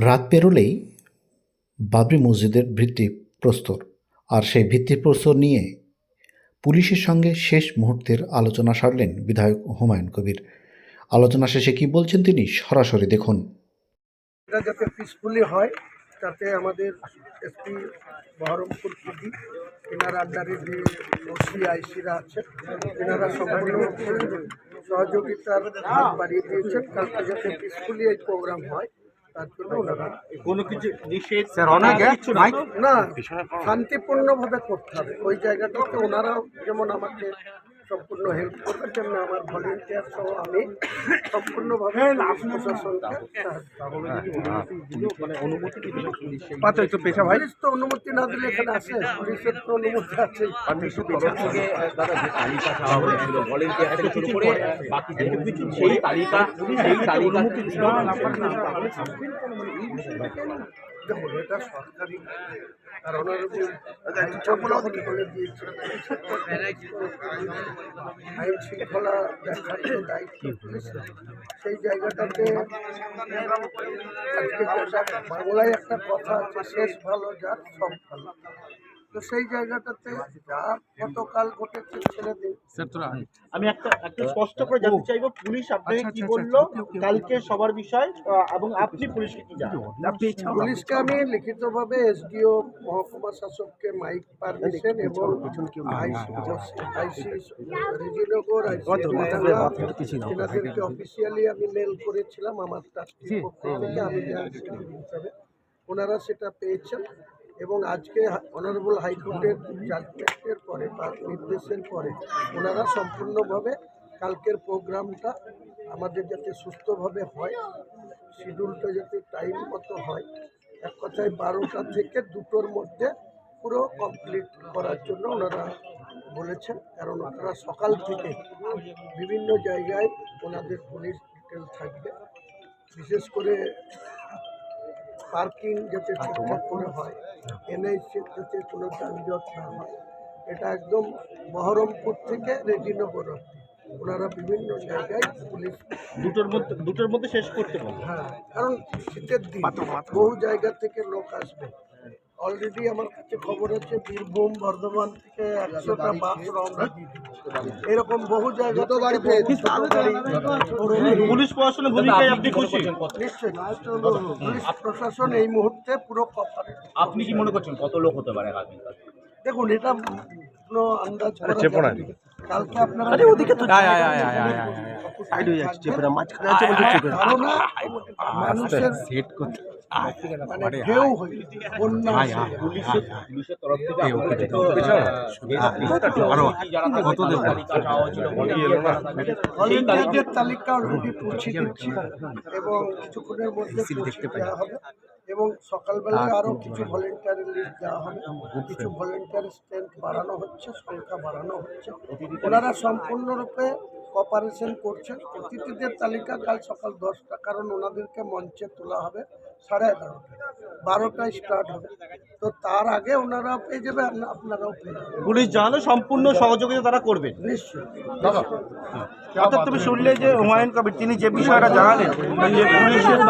রাত পেরোলেই বাবরি মসজিদের ভিত্তি প্রস্তর আর সেই ভিত্তি প্রস্তর নিয়ে পুলিশের সঙ্গে শেষ মুহূর্তের আলোচনা সারলেন বিধায়ক হুমায়ুন কবির। আলোচনা শেষে কি বলছেন তিনি? সরাসরি দেখুন। যাতে পিসফুলি হয় তাতে আমাদের এসপি বহরমপুর পিডি এনার আন্ডারে যে ওসি আইসিরা আছে এনারা সম্পূর্ণ সহযোগিতার হাত বাড়িয়ে দিয়েছেন। কালকে যাতে পিসফুলি এই প্রোগ্রাম হয় তার জন্য ওনারা কোনো কিছু নিষেধ না শান্তিপূর্ণভাবে করতে হবে। ওই জায়গাটাতে ওনারাও যেমন আমাকে সম্পূর্ণ হেল্প করবে তেমনি আমার ভলেন্টিয়ার সহ আমি সম্পূর্ণভাবে পুলিশ পেশা ভাই। পুলিশ তো অনুমতি না দিলে এখানে আসে পুলিশের তো অনুমতি আছে। থেকে দাদা যে তালিকা চাওয়া হয়েছিল ভলেন্টিয়ার থেকে শুরু করে বাকি যত কিছু সেই তালিকা সেই তালিকা দেখুন এটা সরকারি আর অনারেবল যখন বলে দিয়েছে আইন শৃঙ্খলা দেখার যে দায়িত্ব পুলিশের সেই জায়গাটাতে আজকে বাংলায় একটা কথা আছে শেষ ভালো যার সব ভালো। তো সেই জায়গাটাতে যা গতকাল ঘটেছে ছেড়ে দিন আমি একটা একটা স্পষ্ট করে জানতে চাইব পুলিশ আপনাকে কি বলল? কালকে সবার বিষয় এবং আপনি পুলিশকে কি জানান পুলিশকে আমি লিখিতভাবে এসডিও মহকুমা শাসককে মাইক পারমিশন এবং আইসি রেজিনগর আইসি এনাদেরকে অফিসিয়ালি আমি মেল করেছিলাম আমার ট্রাস্টির পক্ষ থেকে আমি হিসাবে। ওনারা সেটা পেয়েছেন। এবং আজকে অনারেবল হাইকোর্টের জাজমেন্টের পরে তার নির্দেশের পরে ওনারা সম্পূর্ণভাবে কালকের প্রোগ্রামটা আমাদের যাতে সুস্থভাবে হয় শিডিউলটা যাতে টাইম মতো হয়, এক কথায় বারোটা থেকে দুটোর মধ্যে পুরো কমপ্লিট করার জন্য ওনারা বলেছেন। কারণ ওনারা সকাল থেকে বিভিন্ন জায়গায় ওনাদের পুলিশ ডিটেল থাকবে। বিশেষ করে পার্কিং যাতে ঠিকঠাক করে হয় এনএইচ যাতে কোনো যানজট না হয় এটা একদম বহরমপুর থেকে রেজিনগর অব্দি ওনারা বিভিন্ন জায়গায় পুলিশ দুটোর মধ্যে দুটোর মধ্যে শেষ করতে পারবে। হ্যাঁ কারণ শীতের দিন বহু জায়গা থেকে লোক আসবে। অলরেডি আমার কাছে খবর হচ্ছে বীরভূম বর্ধমান থেকে একশোটা বাস রওনা। এরকম বহু জায়গা থেকে গাড়ি, বড় পুলিশ প্রশাসনের ভূমিকায় আপনি খুশি? নিশ্চয়ই পুলিশ প্রশাসন এই মুহূর্তে পুরো আপনি কি মনে করছেন কত লোক হতে পারে দেখুন এটা কোনো আন্দাজ করা চেপো না। যাবে কালকে আপনারা ওদিকে তো মানুষের সেট করতে ভলেন্টিয়ারদের তালিকা অলরেডি পৌঁছে দিচ্ছি। এবং কিছুক্ষণের মধ্যে দেওয়া হবে। এবং সকালবেলায় আরও কিছু ভলেন্টিয়ারের লিস্ট দেওয়া হবে। কিছু ভলেন্টিয়ার স্ট্রেংথ বাড়ানো হচ্ছে সংখ্যা বাড়ানো হচ্ছে। ওনারা সম্পূর্ণরূপে কপারেশন করছেন। অতিথিদের তালিকা কাল সকাল দশটা। কারণ ওনাদেরকে মঞ্চে তোলা হবে। সাড়ে এগারোটা বারোটায় স্টার্ট হবে। তো তার আগে ওনারা পেয়ে যাবে আর আপনারাও পেয়ে যাবেন। পুলিশ জানালো সম্পূর্ণ সহযোগিতা তারা করবে। নিশ্চয়ই। অর্থাৎ তুমি শুনলে যে হুমায়ুন কবির তিনি যে বিষয়টা জানালেন যে পুলিশের